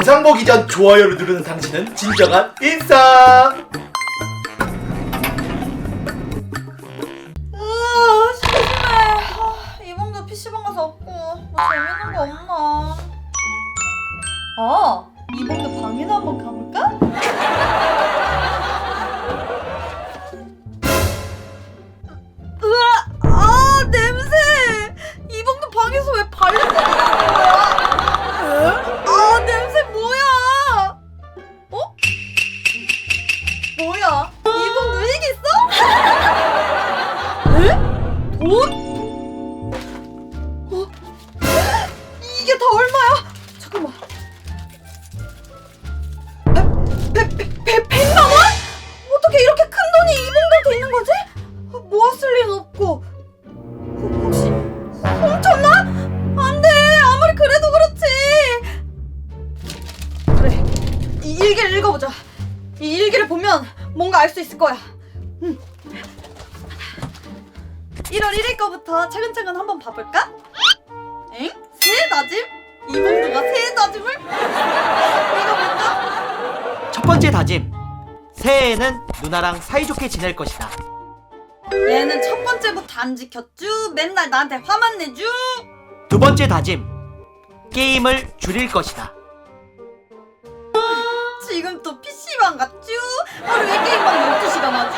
영상 보기 전 좋아요를 누르는 당신은 진정한 인싸. 으아 심심해 아, 이봉도 PC방 가서 없고 뭐 재밌는 거 없나 아 이봉도 방이나 한번 가볼까? 이 일기를 보면 뭔가 알 수 있을 거야. 응. 1월 1일 거부터 차근차근 한번 봐볼까? 엥? 새해 다짐? 이봉두가 새해 다짐을? 첫 번째 다짐. 새해에는 누나랑 사이좋게 지낼 것이다. 얘는 첫 번째부터 안 지켰쥬 맨날 나한테 화만 내쥬 두 번째 다짐. 게임을 줄일 것이다. 하루에 게임만 12시간 하쥬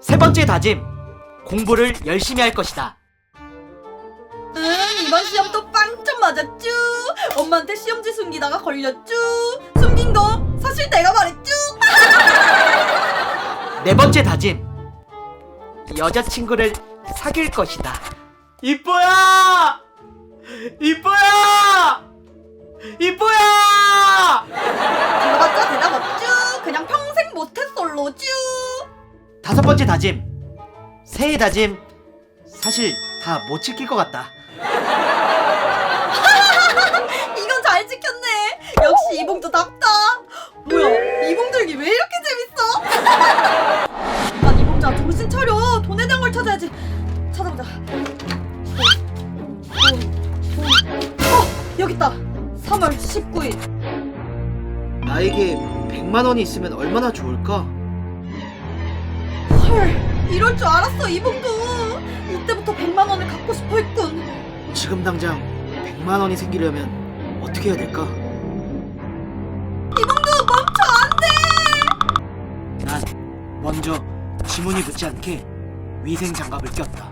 세 번째 다짐. 공부를 열심히 할 것이다. 응 이번 시험 또 빵점 맞았쥬 엄마한테 시험지 숨기다가 걸렸쥬 숨긴 거 사실 내가 말했쥬 네 번째 다짐. 여자친구를 사귈 것이다. 이뻐야! 이뻐야! 이뻐야! 들어봤자 대답 평생 모태솔로쥬 다섯 번째 다짐. 새해 다짐. 사실 다 못 지킬 것 같다. 이건 잘 지켰네. 역시 이봉도 답다. 뭐야, 이봉들기 왜 이렇게 재밌어? 아, 이봉자 정신 차려. 돈에 대한 걸 찾아야지. 찾아보자. 어, 여기 있다. 3월 19일. 나에게 100만 원이 있으면 얼마나 좋을까? 헐, 이럴 줄 알았어, 이봉도. 이때부터 100만 원을 갖고 싶어 했군. 지금 당장 100만 원이 생기려면 어떻게 해야 될까? 이봉도 멈춰 안 돼. 난 먼저 지문이 붙지 않게 위생 장갑을 꼈다.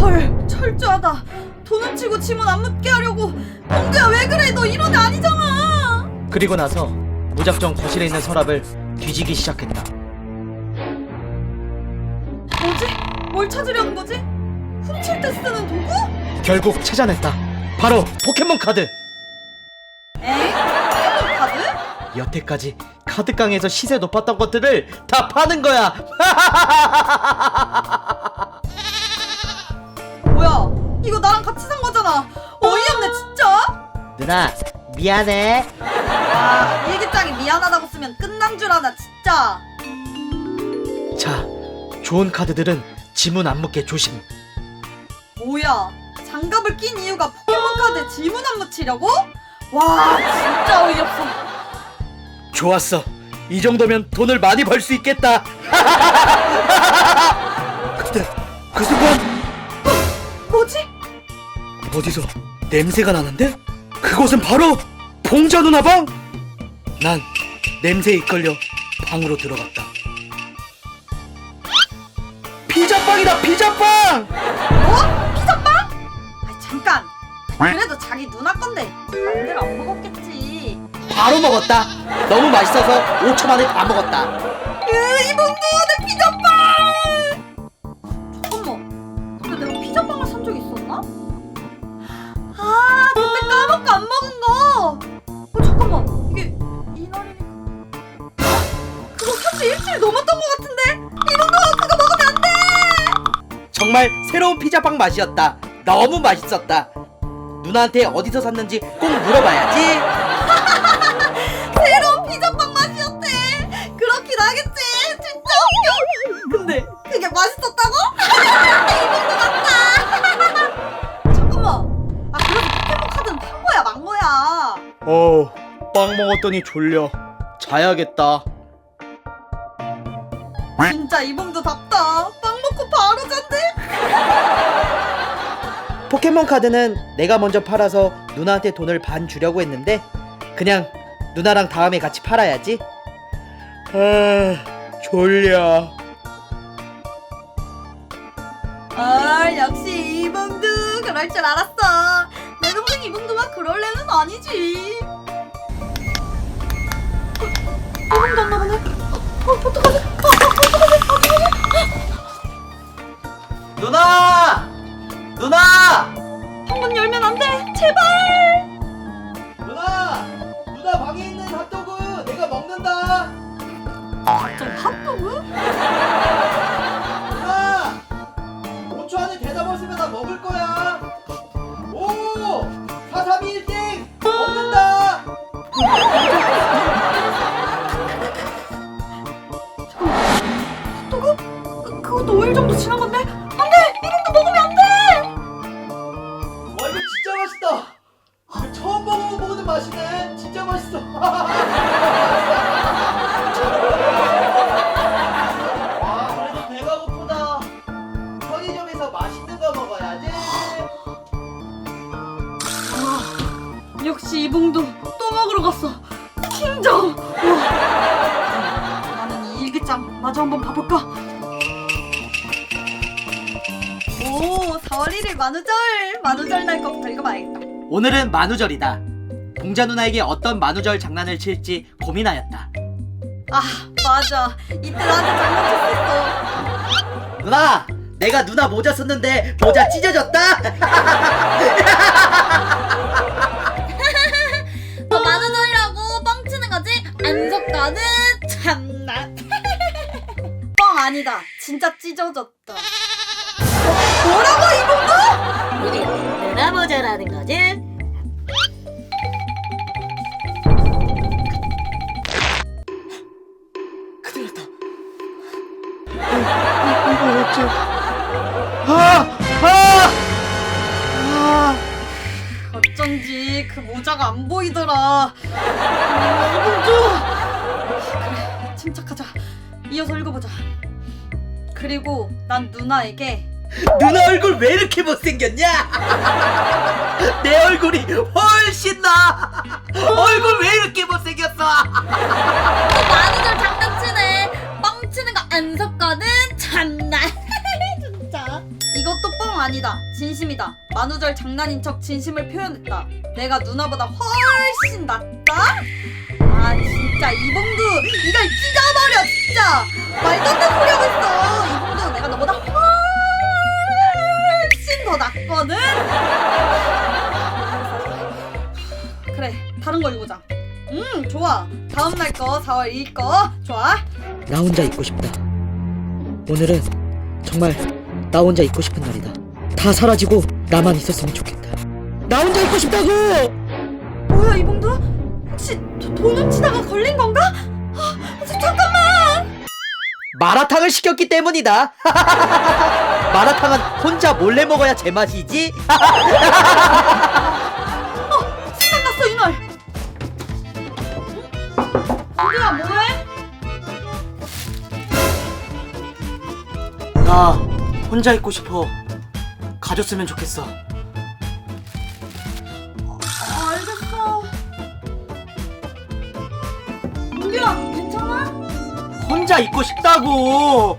헐, 철저하다. 돈은 치고 지문 안 묻게 하려고. 봉두야 왜 그래? 너 이런 애 아니잖아. 그리고 나서 무작정 거실에 있는 서랍을 뒤지기 시작했다. 뭘 찾으려는 거지? 훔칠 때 쓰는 도구? 결국 찾아냈다. 바로 포켓몬 카드. 에이? 포켓몬 카드? 여태까지 카드깡에서 시세 높았던 것들을 다 파는 거야. 뭐야? 이거 나랑 같이 산 거잖아. 어이없네 진짜. 누나 미안해. 아 일기장에 미안하다고 쓰면 끝난 줄 아나 진짜. 자, 좋은 카드들은 지문 안 묻게 조심. 뭐야? 장갑을 낀 이유가 포켓몬 카드에 지문 안 묻히려고? 와 진짜 어이없어. 좋았어. 이 정도면 돈을 많이 벌 수 있겠다. 그때 그 순간 뭐지? 어디서 냄새가 나는데? 그곳은 바로 봉자 누나 방. 난 냄새에 이끌려 방으로 들어갔다. 피자빵이다 피자빵! 뭐? 피자빵? 아 잠깐. 그래도 자기 누나 건데 남들 안 먹었겠지. 바로 먹었다. 너무 맛있어서 5초 만에 다 먹었다. 으, 이봉두 내 피자빵! 잠깐만 근데 내가 피자빵을 산 적이 있었나? 아 그때 까먹고 안 먹은 거! 어 잠깐만 이게 이날이니까 그거 산지 일주일 넘었던 것 정말 새로운 피자빵 맛이었다. 너무 맛있었다. 누나한테 어디서 샀는지 꼭 물어봐야지. 새로운 피자빵 맛이었대! 그렇긴 하겠지 진짜 웃겨 근데 그게 맛있었다고? 이봉두 같다 잠깐만 아 그래도 포켓몬 카드는 판 거야 만 거야 어, 빵 먹었더니 졸려. 자야겠다. 진짜 이봉도 답다. 빵 먹고 바로 잔대. 포켓몬 카드는 내가 먼저 팔아서 누나한테 돈을 반 주려고 했는데 그냥 누나랑 다음에 같이 팔아야지. 아, 졸려. 아 역시 이봉도 그럴 줄 알았어. 내 동생 이봉도가 그럴 애는 아니지. 어, 이봉도 안 나가네. 어, 어떡하지? 어, 어, 누나! 누나! 한번 열면 안 돼. 제발. 누나! 누나 방에 있는 핫도그 내가 먹는다. 저 핫도그? 맛있다. 이거 처음 먹어보는 맛이네. 진짜 맛있어. 아 그래도 배가 고프다. 편의점에서 맛있는 거 먹어야지. 아, 역시 이봉도 또 먹으러 갔어. 킹정. 나는 이 일기장 마저 한번 봐볼까? 오, 4월 1일 만우절. 만우절 날 거부터 읽어봐야겠다. 오늘은 만우절이다. 봉자 누나에게 어떤 만우절 장난을 칠지 고민하였다. 아, 맞아. 이때 나한테 장난쳤었어. 누나, 내가 누나 모자 썼는데 모자 찢어졌다. 너 만우절이라고 뻥치는 거지? 안 섞어는 참나. 뻥 아니다. 진짜 찢어졌다. 어, 뭐라고? 모자라는 거지? 났다. 이거 어째? 아, 아, 아. 어쩐지 그 모자가 안 보이더라. 이봉주. 그래, 침착하자. 이어서 읽어보자. 그리고 난 누나에게 누나 얼굴 왜 이렇게 못생겼냐? 내 얼굴이 훨씬 나. 얼굴 왜 이렇게 못생겼어? 만우절 장난치네. 뻥치는 거안 섞어는 참나. 진짜. 이것도 뻥 아니다. 진심이다. 만우절 장난인 척 진심을 표현했다. 내가 누나보다 훨씬 낫다? 아 진짜 이봉두 이걸 찢어버려 진짜 말도 안 되는 소리 하고 있어 이봉두 내가 너보다 더 낫거든 그래 다른 거 읽어보자 음 좋아 다음 날 거 4월 2일 거 좋아 나 혼자 있고 싶다. 오늘은 정말 나 혼자 있고 싶은 날이다. 다 사라지고 나만 있었으면 좋겠다. 나 혼자 있고 싶다고! 뭐야 이봉두 혹시 도, 돈 훔치다가 걸린 건가? 마라탕을 시켰기 때문이다. 마라탕은 혼자 몰래 먹어야 제맛이지. 생각났어 이날 봉두야 뭐해? 나 혼자 있고 싶어. 가졌으면 좋겠어. 혼자 있고 싶다고.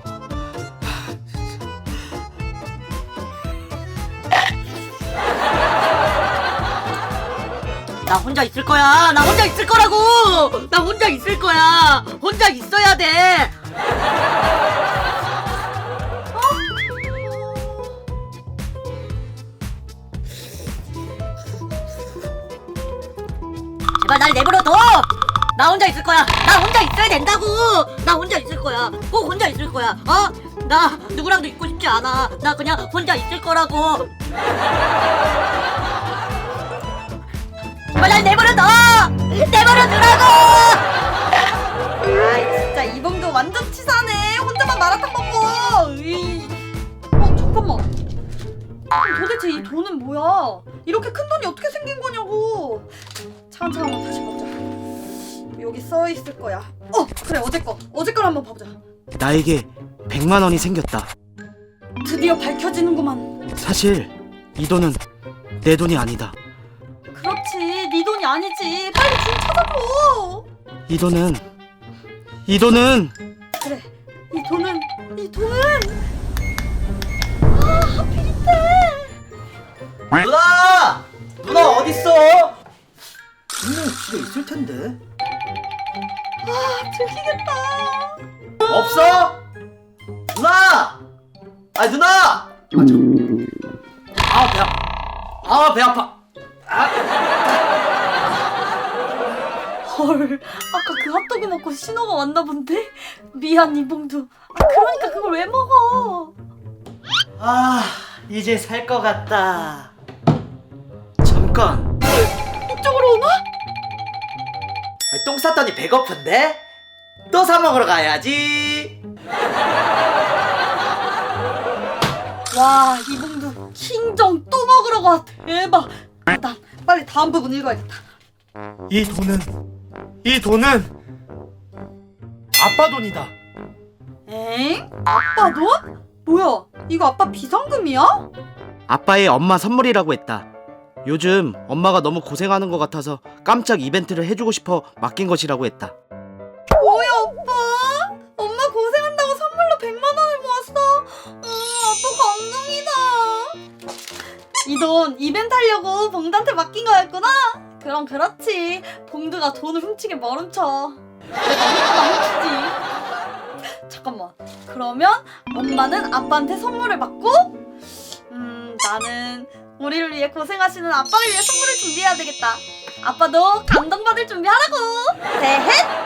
나 혼자 있을 거야. 나 혼자 있을 거라고. 나 혼자 있을 거야. 혼자 있어야 돼. 제발 날 내버려 둬. 나 혼자 있을 거야. 나 혼자 있어야 된다고. 나 혼자 있을 거야. 꼭 혼자 있을 거야. 어? 나 누구랑도 있고 싶지 않아. 나 그냥 혼자 있을 거라고. 제발 날 내버려 둬. 내버려 두라고. 아이 진짜 이봉도 완전 치사네 혼자만 마라탕 먹고 으이. 어 잠깐만 도대체 이 돈은 뭐야 이렇게 큰 돈이 어떻게 생긴 거냐고 차근차근 다시 보자 여기 써 있을 거야. 어, 그래 어제 거. 어제 걸 한번 봐보자. 나에게 100만 원이 생겼다. 드디어 밝혀지는구만. 사실 이 돈은 내 돈이 아니다. 그렇지, 네 돈이 아니지. 빨리 준 찾아줘. 이 돈은 이 돈은 그래, 이 돈은 이 돈은 아 하필 이때. 누나! 누나 어딨어? 분명 집에 있을 텐데. 아 들키겠다. 없어? 누나! 아 누나! 맞아. 아 배, 아, 배 아파. 헐, 아까 그 핫도그 먹고 신호가 왔나 본데? 미안 이봉두. 아 그러니까 그걸 왜 먹어? 아, 이제 살 것 같다. 잠깐. 이쪽으로 오나? 아, 똥 쌌더니 배고픈데? 또 사 먹으러 가야지. 와 이봉두 킹정 또 먹으러 가 대박. 일단 빨리 다음 부분 읽어야겠다. 이 돈은 이 돈은 아빠 돈이다. 엥? 아빠 돈? 뭐야? 이거 아빠 비상금이야? 아빠의 엄마 선물이라고 했다. 요즘 엄마가 너무 고생하는 것 같아서 깜짝 이벤트를 해주고 싶어 맡긴 것이라고 했다. 뭐야 오빠? 엄마 고생한다고 선물로 100만 원을 모았어. 음, 아빠 감동이다. 이 돈 이벤트 하려고 봉두한테 맡긴 거였구나? 그럼 그렇지. 봉두가 돈을. 내가 훔치나 훔치지. 잠깐만. 그러면 엄마는 아빠한테 선물을 받고 음 나는 우리를 위해 고생하시는 아빠를 위해 선물을 준비해야 되겠다. 아빠도 감동받을 준비하라고. 대해